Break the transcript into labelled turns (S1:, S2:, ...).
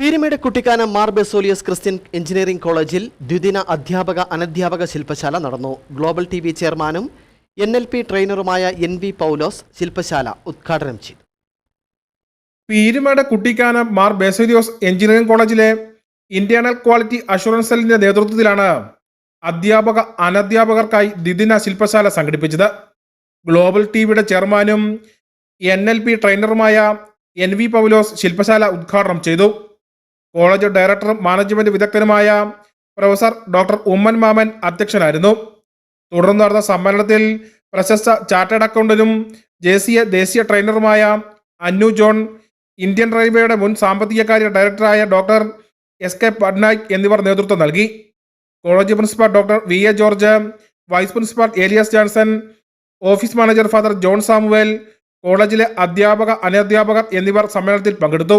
S1: Peermade Kuttikkanam Mar Baselios Christian engineering കോളേജിൽ ദ്വിദിന അധ്യാപക അനധ്യാപക ശില്പശാല നടന്നു. ഗ്ലോബൽ ടി വി ചെയർമാനും എൻ എൽ പി ട്രെയിനറുമായ എൻ വി പൗലോസ് ശില്പശാല ഉദ്ഘാടനം ചെയ്തു.
S2: പീരുമേട് കുട്ടിക്കാനം മാർ ബെസോലിയോസ് എഞ്ചിനീയറിംഗ് കോളേജിലെ ഇന്റേണൽ ക്വാളിറ്റി അഷുറൻസ് സെല്ലിന്റെ നേതൃത്വത്തിലാണ് അധ്യാപക അനധ്യാപകർക്കായി ദ്വിദിന ശില്പശാല സംഘടിപ്പിച്ചത്. ഗ്ലോബൽ ടിവിയുടെ ചെയർമാനും എൻ എൽ പി ട്രെയിനറുമായ എൻ വി പൗലോസ് ശില്പശാല ഉദ്ഘാടനം ചെയ്തു. കോളേജ് ഡയറക്ടറും മാനേജ്മെന്റ് വിദഗ്ധനുമായ പ്രൊഫസർ ഡോക്ടർ ഉമ്മൻ മാമൻ അധ്യക്ഷനായിരുന്നു. തുടർന്ന് നടന്ന സമ്മേളനത്തിൽ പ്രശസ്ത ചാർട്ടേഡ് അക്കൗണ്ടന്റും എ ദേശീയ ട്രെയിനറുമായ അന്നു ജോൺ ഇന്ത്യൻ റെയിൽവേയുടെ മുൻ സാമ്പത്തിക കാര്യ ഡയറക്ടറായ ഡോക്ടർ എസ് കെ പട്നായിക് എന്നിവർ നേതൃത്വം നൽകി. College principal doctor V A George vice principal Elias Johnson office manager father John Samuel കോളേജിലെ അധ്യാപക അനധ്യാപകർ എന്നിവർ സമ്മേളനത്തിൽ പങ്കെടുത്തു.